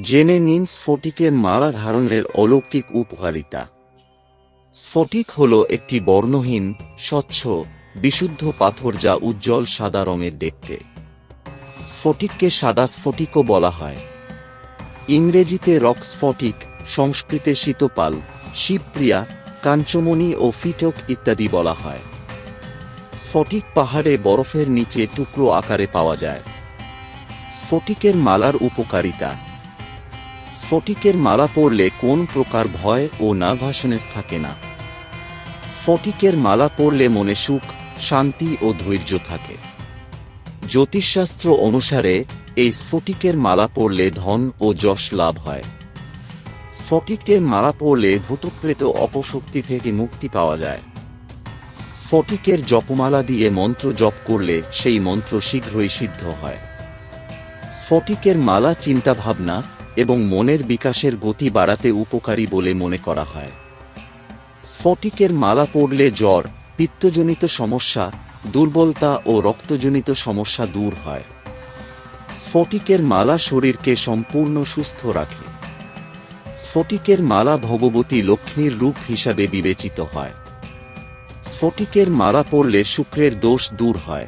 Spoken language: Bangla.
জেনে নিন স্ফটিকের মালা ধারণের অলৌকিক উপকারিতা। স্ফটিক হল একটি বর্ণহীন, স্বচ্ছ, বিশুদ্ধ পাথর যা উজ্জ্বল সাদা রঙের দেখতে। স্ফটিককে সাদা স্ফটিকও বলা হয়। ইংরেজিতে রক স্ফটিক, সংস্কৃতে শীতপাল, শিবপ্রিয়া, কাঞ্চমণি ও ফিটক ইত্যাদি বলা হয়। স্ফটিক পাহাড়ে বরফের নিচে টুকরো আকারে পাওয়া যায়। স্ফটিকের মালার উপকারিতা। স্ফটিকের মালা পরলে কোন প্রকার ভয় ও নার্ভাসনেস থাকে না। স্ফটিকের মালা পরলে মনে সুখ, শান্তি ও ধৈর্য থাকে। জ্যোতিষশাস্ত্র অনুসারে এই স্ফটিকের মালা পরলে ধন ও যশ লাভ হয়। স্ফটিকের মালা পরলে ভূতপ্রেত অপশক্তি থেকে মুক্তি পাওয়া যায়। স্ফটিকের জপমালা দিয়ে মন্ত্র জপ করলে সেই মন্ত্র শীঘ্রই সিদ্ধ হয়। স্ফটিকের মালা চিন্তাভাবনা এবং মনের বিকাশের গতি বাড়াতে উপকারী বলে মনে করা হয়। স্ফটিকের মালা পরলে জ্বর, পিত্তজনিত সমস্যা, দুর্বলতা ও রক্তজনিত সমস্যা দূর হয়। স্ফটিকের মালা শরীরকে সম্পূর্ণ সুস্থ রাখে। স্ফটিকের মালা ভগবতী লক্ষ্মীর রূপ হিসাবে বিবেচিত হয়। স্ফটিকের মালা পরলে শুক্রের দোষ দূর হয়।